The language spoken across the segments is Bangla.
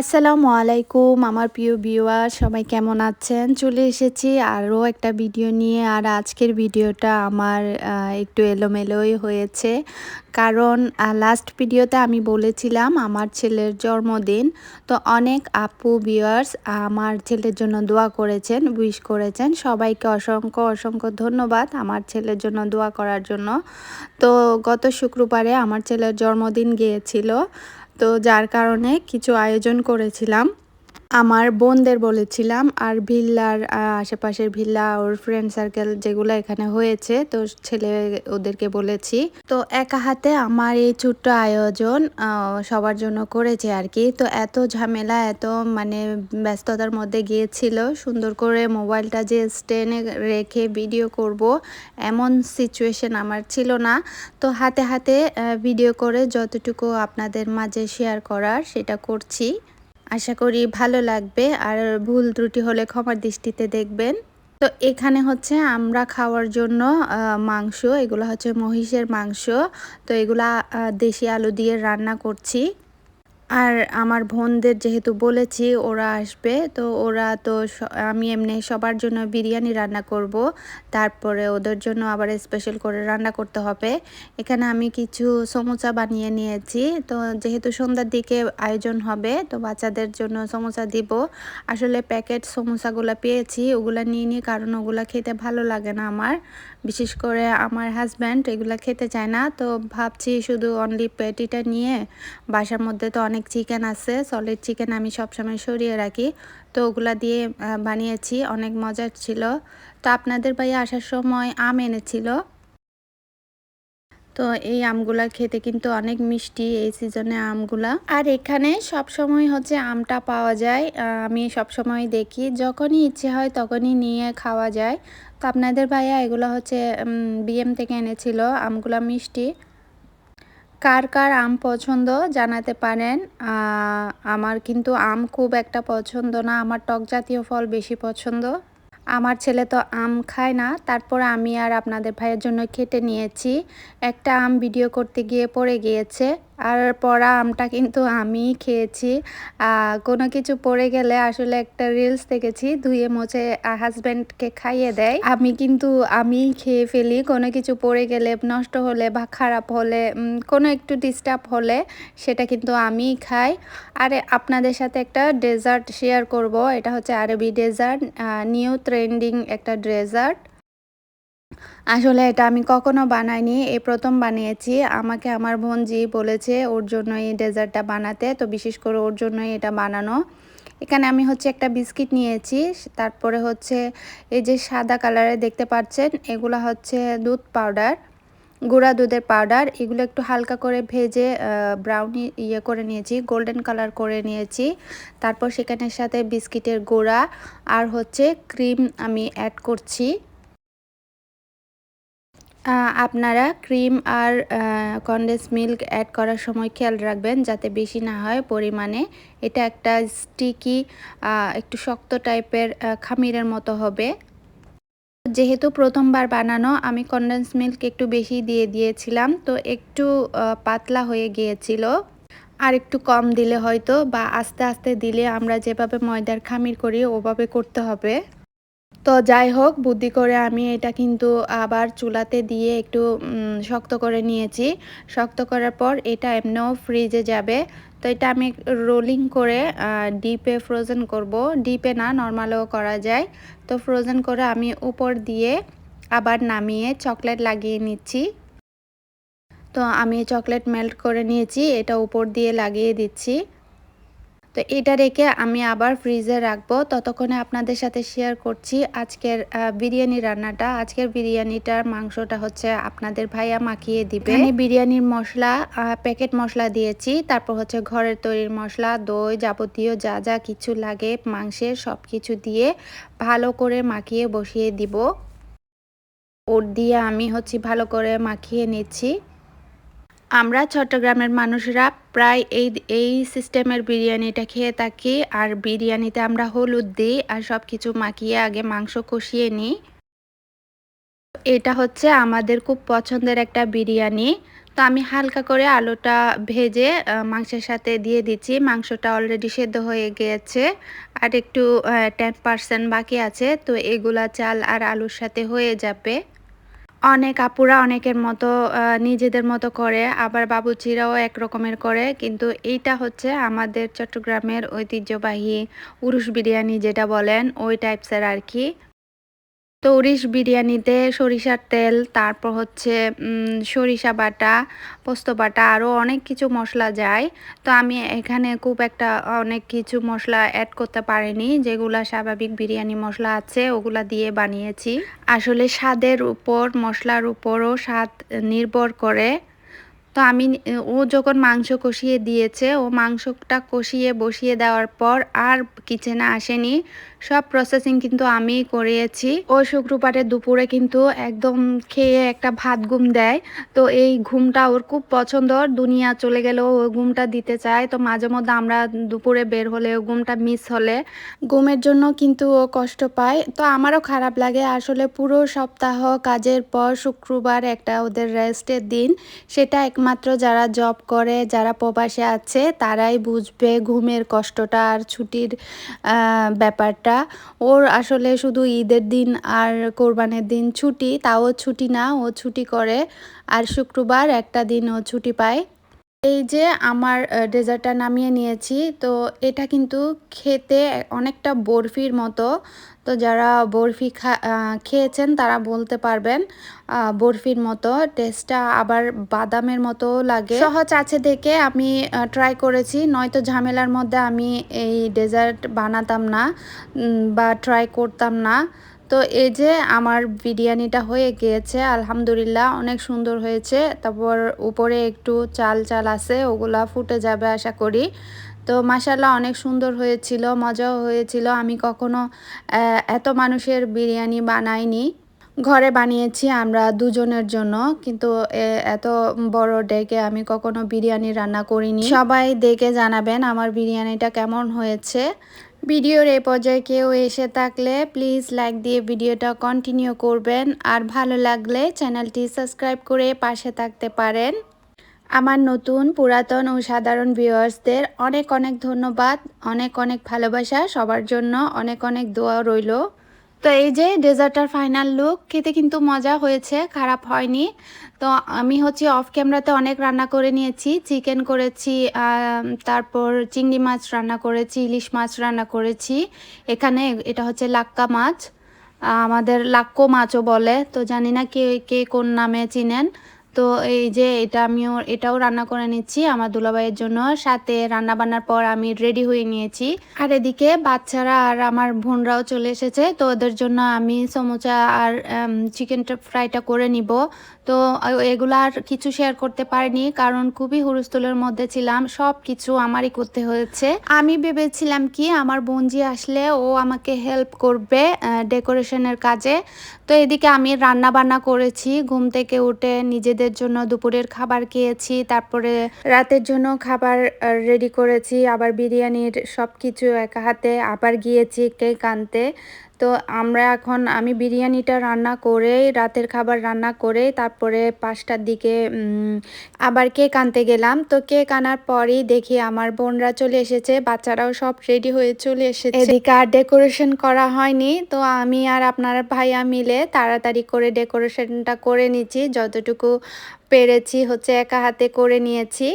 আসসালামু আলাইকুম, আমার প্রিয় ভিউয়ার, সবাই কেমন আছেন? চলে এসেছি আরও একটা ভিডিও নিয়ে, আর আজকের ভিডিওটা আমার একটু এলোমেলোই হয়েছে। কারণ লাস্ট ভিডিওতে আমি বলেছিলাম আমার ছেলের জন্মদিন। তো অনেক আপু ভিউয়ার্স আমার ছেলের জন্য দোয়া করেছেন উইশ করেছেন। সবাইকে অসংখ্য অসংখ্য ধন্যবাদ আমার ছেলের জন্য দোয়া করার জন্য। তো গত শুক্রবারে আমার ছেলের জন্মদিন গিয়েছিল। তো যার কারণে কিছু আয়োজন করেছিলাম। আমার বোনদের বলেছিলাম আর ভিল্লার আশেপাশের ভিল্লা, ওর ফ্রেন্ড সার্কেল যেগুলো এখানে হয়েছে, তো ছেলে ওদেরকে বলেছি। তো একা হাতে আমার এই ছোট্ট আয়োজন সবার জন্য করেছে আর কি। তো এত ঝামেলা, এত মানে ব্যস্ততার মধ্যে গিয়েছিল, সুন্দর করে মোবাইলটা যে স্টেনে রেখে ভিডিও করব, এমন সিচুয়েশন আমার ছিল না। তো হাতে হাতে ভিডিও করে যতটুকু আপনাদের মাঝে শেয়ার করার, সেটা করছি। আশা করি ভালো লাগবে আর ভুল ত্রুটি হলে ক্ষমার দৃষ্টিতে দেখবেন। তো এখানে হচ্ছে আমরা খাওয়ার জন্য মাংস, এগুলো হচ্ছে মহিষের মাংস। তো এগুলা দেশি আলু দিয়ে রান্না করছি। আর আমার বোনদের যেহেতু বলেছি ওরা আসবে, তো ওরা তো আমি এমনি সবার জন্য বিরিয়ানি রান্না করব, তারপরে ওদের জন্য আবার স্পেশাল করে রান্না করতে হবে। এখানে আমি কিছু সমোসা বানিয়ে নিয়েছি, তো যেহেতু সন্ধ্যার দিকে আয়োজন হবে, তো বাচ্চাদের জন্য সমোসা দিব। আসলে প্যাকেট সমোসাগুলো পেয়েছি, ওগুলা নিয়ে নিই কারণ ওগুলা খেতে ভালো লাগে না আমার। বিশেষ করে আমার হাজব্যান্ড এগুলো খেতে চায় না, তো ভাবছি শুধু অনলি প্যাটিটা নিয়ে বাসার মধ্যে তো অনেক চিকেন আছে সলিড চিকেন আমি সবসময় সরিয়ে রাখি, তো ওগুলা দিয়ে বানিয়েছি, অনেক মজার ছিল। তো আপনাদের ভাই আসার সময় আম এনেছিল। তো এই আমগুলা খেতে কিন্তু অনেক মিষ্টি এই সিজনে আমগুলা। আর এখানে সব সময় হচ্ছে আমটা পাওয়া যায় আমি সব সময় দেখি, যখনই ইচ্ছে হয় তখনই নিয়ে খাওয়া যায়। তো আপনাদের ভাইয়া এগুলো হচ্ছে বিএম থেকে এনেছিল, আমগুলা মিষ্টি। কার কার আম পছন্দ জানাতে পারেন। আমার কিন্তু আম খুব একটা পছন্দ না, আমার টক জাতীয় ফল বেশি পছন্দ। আমার ছেলে তো আম খায় না, তারপর আমি আর আপনাদের ভাইয়ের জন্য খেটে নিয়েছি। একটা আম ভিডিও করতে গিয়ে পড়ে গিয়েছে। আর পড়া আমটা কিন্তু আমিই খেয়েছি। কোনো কিছু পড়ে গেলে আসলে একটা রিলস দেখেছি, ধুয়ে মুছে হাজব্যান্ডকে খাইয়ে দেয়। আমি কিন্তু আমিই খেয়ে ফেলি, কোনো কিছু পড়ে গেলে নষ্ট হলে বা খারাপ হলে কোনো একটু ডিস্টার্ব হলে সেটা কিন্তু আমিই খাই। আর, আপনাদের সাথে একটা ডেজার্ট শেয়ার করব, এটা হচ্ছে আরবি ডেজার্ট নিউ ট্রেন্ডিং একটা ডেজার্ট আসলে এটা আমি কখনো বানাইনি। এই প্রথম বানিয়েছি। আমাকে আমার বোনজি বলেছে ওর জন্য এই ডেজার্টটা বানাতে। তো বিশেষ করে ওর জন্যই এটা বানানো। এখানে আমি হচ্ছে একটা বিস্কিট নিয়েছি। তারপরে হচ্ছে এই যে সাদা কালারে দেখতে পাচ্ছেন, এগুলো হচ্ছে দুধ পাউডার, গুঁড়া দুধের পাউডার। এগুলো একটু হালকা করে ভেজে ব্রাউনি ইয়ে করে নিয়েছি গোল্ডেন কালার করে নিয়েছি। তারপর সেখানের সাথে বিস্কিটের গুঁড়া আর হচ্ছে ক্রিম আমি অ্যাড করছি। আপনারা ক্রিম আর কন্ডেন্স মিল্ক অ্যাড করার সময় খেয়াল রাখবেন যাতে বেশি না হয় পরিমাণে। এটা একটা স্টিকি একটু শক্ত টাইপের খামিরের মতো হবে। যেহেতু প্রথমবার বানানো, আমি কন্ডেন্স মিল্ক একটু বেশি দিয়ে দিয়েছিলাম, তো একটু পাতলা হয়ে গিয়েছিল। আর একটু কম দিলে হয়তো বা আস্তে আস্তে দিলে আমরা যেভাবে ময়দার খামির করি, ওভাবে করতে হবে। তো যাই হোক, বুদ্ধি করে আমি এটা কিন্তু আবার চুলাতে দিয়ে একটু শক্ত করে নিয়েছি। শক্ত করার পর এটা এমনিও ফ্রিজে যাবে। তো এটা আমি রোলিং করে ডিপে ফ্রোজেন করব। ডিপে না নর্মালও করা যায়। তো ফ্রোজেন করে আমি উপর দিয়ে আবার নামিয়ে চকলেট লাগিয়ে নিচ্ছি। তো আমি চকলেট মেল্ট করে নিয়েছি। এটা উপর দিয়ে লাগিয়ে দিচ্ছি। তো এটা রেখে আমি আবার ফ্রিজে রাখব। ততক্ষণে আপনাদের সাথে শেয়ার করছি আজকের বিরিয়ানি রান্নাটা। আজকের বিরিয়ানিটার মাংসটা হচ্ছে আপনাদের ভাইয়া মাখিয়ে দিবে। আমি বিরিয়ানির মশলা প্যাকেট মশলা দিয়েছি। তারপর হচ্ছে ঘরের তৈরির মশলা দই যাবতীয় যা যা কিছু লাগে মাংসের সব কিছু দিয়ে ভালো করে মাখিয়ে বসিয়ে দিব। ওর দিয়ে আমি হচ্ছে ভালো করে মাখিয়ে নিচ্ছি। আমরা চট্টগ্রামের মানুষরা প্রায় এই এই সিস্টেমের বিরিয়ানিটা খেয়ে থাকি, আর বিরিয়ানিতে আমরা হলুদ দিই আর সব কিছু মাখিয়ে আগে মাংস কষিয়ে নিই। এটা হচ্ছে আমাদের খুব পছন্দের একটা বিরিয়ানি। তো আমি হালকা করে আলুটা ভেজে মাংসের সাথে দিয়ে দিচ্ছি। মাংসটা অলরেডি সেদ্ধ হয়ে গিয়েছে আর একটু টেন পার্সেন্ট বাকি আছে। তো এগুলা চাল আর আলুর সাথে হয়ে যাবে। অনেক আপুরা অনেকের মতো নিজেদের মতো করে, আবার বাবুচিরাও এক রকমের করে। কিন্তু এইটা হচ্ছে আমাদের চট্টগ্রামের ঐতিহ্যবাহী উরুশ বিরিয়ানি যেটা বলেন, ওই টাইপসের আর কি। তো উরিশ বিরিয়ানিতে সরিষার তেল, তারপর হচ্ছে সরিষা বাটা, পোস্ত বাটা আরও অনেক কিছু মশলা যায়। তো আমি এখানে খুব একটা অনেক কিছু মশলা অ্যাড করতে পারিনি, যেগুলা স্বাভাবিক বিরিয়ানি মশলা আছে, ওগুলা দিয়ে বানিয়েছি। আসলে স্বাদের উপর, মশলার উপরও স্বাদ নির্ভর করে। তো আমি ও যখন মাংস কষিয়ে দিয়েছে, ও মাংসটা কষিয়ে বসিয়ে দেওয়ার পর আর কিচেনে আসেনি। সব প্রসেসিং কিন্তু আমি করিয়েছি ও শুক্রবারে দুপুরে কিন্তু একদম খেয়ে একটা ভাত ঘুম দেয়। তো এই ঘুমটা ওর খুব পছন্দ। দুনিয়া চলে গেলেও ও ঘুমটা দিতে চায়। তো মাঝে মধ্যে আমরা দুপুরে বের হলে ও ঘুমটা মিস হলে ঘুমের জন্য কিন্তু ও কষ্ট পায়। তো আমারও খারাপ লাগে। আসলে পুরো সপ্তাহ কাজের পর শুক্রবার একটা ওদের রেস্টের দিন। সেটা একমাত্র যারা জব করে, যারা প্রবাসে আছে, তারাই বুঝবে ঘুমের কষ্টটা আর ছুটির ব্যাপারটা। ওর আসলে শুধু ঈদের দিন আর কোরবানের দিন ছুটি, তাও ছুটি না, ও ছুটি করে। আর শুক্রবার একটা দিন ও ছুটি পায়। এই যে আমার ডেজার্টটা নামিয়ে নিয়েছি, তো এটা কিন্তু খেতে অনেকটা বরফির মতো। তো যারা বরফি খেয়েছেন তারা বলতে পারবেন বরফির মতো। টেস্টটা আবার বাদামের মতো লাগে। সহজ আছে দেখে আমি ট্রাই করেছি। নয়তো ঝামেলার মধ্যে আমি এই ডেজার্ট বানাতাম না বা ট্রাই করতাম না। তো এই যে আমার বিরিয়ানিটা হয়ে গিয়েছে, আলহামদুলিল্লাহ অনেক সুন্দর হয়েছে। তারপর উপরে একটু চাল চাল আছে, ওগুলা ফুটে যাবে আশা করি। তো মাসাল্লাহ অনেক সুন্দর হয়েছিল, মজাও হয়েছিল। আমি কখনো এত মানুষের বিরিয়ানি বানাইনি। ঘরে বানিয়েছি আমরা দুজনের জন্য, কিন্তু এত বড় ডেকে আমি কখনো বিরিয়ানি রান্না করিনি। সবাই দেখে জানাবেন আমার বিরিয়ানিটা কেমন হয়েছে। ভিডিওর এ পর্যায়ে কেউ এসে থাকলে প্লিজ লাইক দিয়ে ভিডিওটা কন্টিনিউ করবেন। আর ভালো লাগলে চ্যানেলটি সাবস্ক্রাইব করে পাশে থাকতে পারেন। আমার নতুন, পুরাতন ও সাধারণ ভিউয়ার্সদের অনেক অনেক ধন্যবাদ, অনেক অনেক ভালোবাসা, সবার জন্য অনেক অনেক দোয়া রইল। তো এই যে ডেজার্টার ফাইনাল লুক খেতে কিন্তু মজা হয়েছে, খারাপ হয়নি। তো আমি হচ্ছে অফ ক্যামেরাতে অনেক রান্না করে নিয়েছি চিকেন করেছি তারপর চিংড়ি মাছ রান্না করেছি, ইলিশ মাছ রান্না করেছি। এখানে এটা হচ্ছে লাক্কা মাছ আমাদের লাক্কো মাছও বলে, তো জানি না কে কে কোন নামে চিনেন। তো এই যে এটা আমিও, এটাও রান্না করে নিচ্ছি আমার দুলাভাইয়ের জন্য। সাথে রান্না বান্নার পর আমি রেডি হয়ে নিয়েছি। আর এদিকে বাচ্চারা আর আমার বোনরাও চলে এসেছে, তো ওদের জন্য আমি সমোচা আর চিকেন ফ্রাইটা করে নিব। তো এগুলো আর কিছু শেয়ার করতে পারিনি, কারণ খুবই হুলস্থুলের মধ্যে ছিলাম সব কিছু আমারই করতে হয়েছে। আমি ভেবেছিলাম কি আমার বোনজি আসলে ও আমাকে হেল্প করবে ডেকোরেশনের কাজে। তো এদিকে আমি রান্না বান্না করেছি, ঘুম থেকে উঠে নিজেদের জন্য দুপুরের খাবার খেয়েছি, তারপরে রাতের জন্য খাবার রেডি করেছি, আবার বিরিয়ানির সব কিছু একা হাতে, আবার গিয়েছি কেক আনতে। তো আমরা এখন, আমি বিরিয়ানিটা রান্না করে রাতের খাবার রান্না করে তারপরে পাঁচটার দিকে আবার কেক আনতে গেলাম। তো কেক আনার পরেই দেখি আমার বোনরা চলে এসেছে, বাচ্চারাও সব রেডি হয়ে চলে এসেছে। এদিকে আর ডেকোরেশন করা হয়নি, তো আমি আর আপনার ভাইয়া মিলে তাড়াতাড়ি করে ডেকোরেশনটা করে নিচ্ছি, যতটুকু পেরেছি হচ্ছে একা হাতে করে নিয়েছি।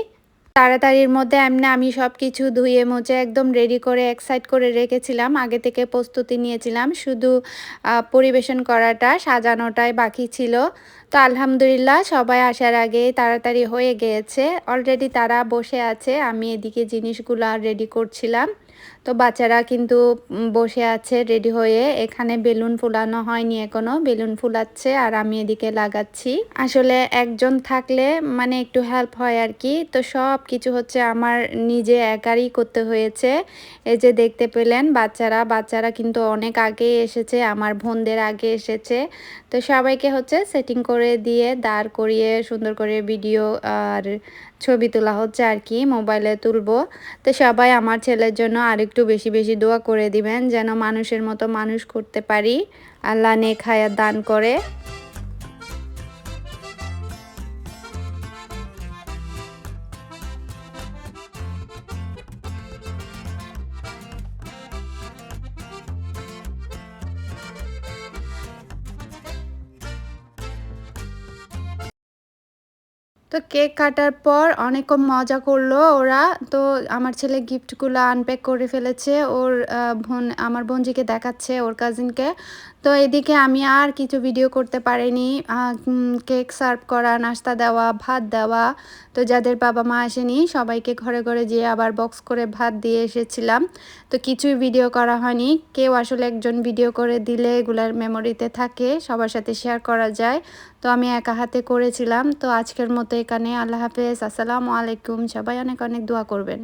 তাড়াতাড়ির মধ্যে এমনি আমি সব কিছু ধুয়ে মুছে একদম রেডি করে এক সাইড করে রেখেছিলাম। আগে থেকে প্রস্তুতি নিয়েছিলাম। শুধু পরিবেশন করাটা, সাজানোটাই বাকি ছিল। তো আলহামদুলিল্লাহ সবাই আসার আগে তাড়াতাড়ি হয়ে গিয়েছে অলরেডি তারা বসে আছে। আমি এদিকে জিনিসগুলো রেডি করছিলাম। তো বাচ্চারা কিন্তু বসে আছে রেডি হয়ে। এখানে বেলুন ফুলানো হয়নি এখনও। বেলুন ফুলাচ্ছে আর আমি এদিকে লাগাচ্ছি। আসলে একজন থাকলে মানে একটু হেল্প হয় আর কি। তো সব কিছু হচ্ছে আমার নিজে একারই করতে হয়েছে। এই যে দেখতে পেলেন বাচ্চারা। বাচ্চারা কিন্তু অনেক আগে এসেছে। আমার বোনদের আগে এসেছে। তো সবাইকে হচ্ছে সেটিং করে দিয়ে, দাঁড় করিয়ে, সুন্দর করে ভিডিও আর ছবি তোলা হচ্ছে আর কি। মোবাইলে তুলবো। তো সবাই আমার ছেলের জন্য আরেকটু বেশি বেশি দোয়া করে দিবেন, যেন মানুষের মতো মানুষ করতে পারি। আল্লাহ নেক হায়াত দান করে। তো কেক কাটার পর অনেক মজা করল ওরা। তো আমার ছেলে গিফটগুলো আনপ্যাক করে ফেলেছে। ওর বোন, আমার বোনজিকে দেখাচ্ছে ওর কাজিনকে তো এদিকে আমি আর কিছু ভিডিও করতে পারিনি। কেক সার্ভ করা, নাস্তা দেওয়া, ভাত দেওয়া। তো যাদের বাবা মা আসেনি, সবাইকে ঘরে ঘরে যেয়ে আবার বক্স করে ভাত দিয়ে এসেছিলাম। তো কিছুই ভিডিও করা হয়নি। কেউ আসলে একজন ভিডিও করে দিলে এগুলার মেমোরিতে থাকে, সবার সাথে শেয়ার করা যায়। তো আমি একা হাতে করেছিলাম। তো আজকের মতো এখানে। আল্লাহ হাফেজ। আসসালামু আলাইকুম। সবাই অনেক অনেক দোয়া করবেন।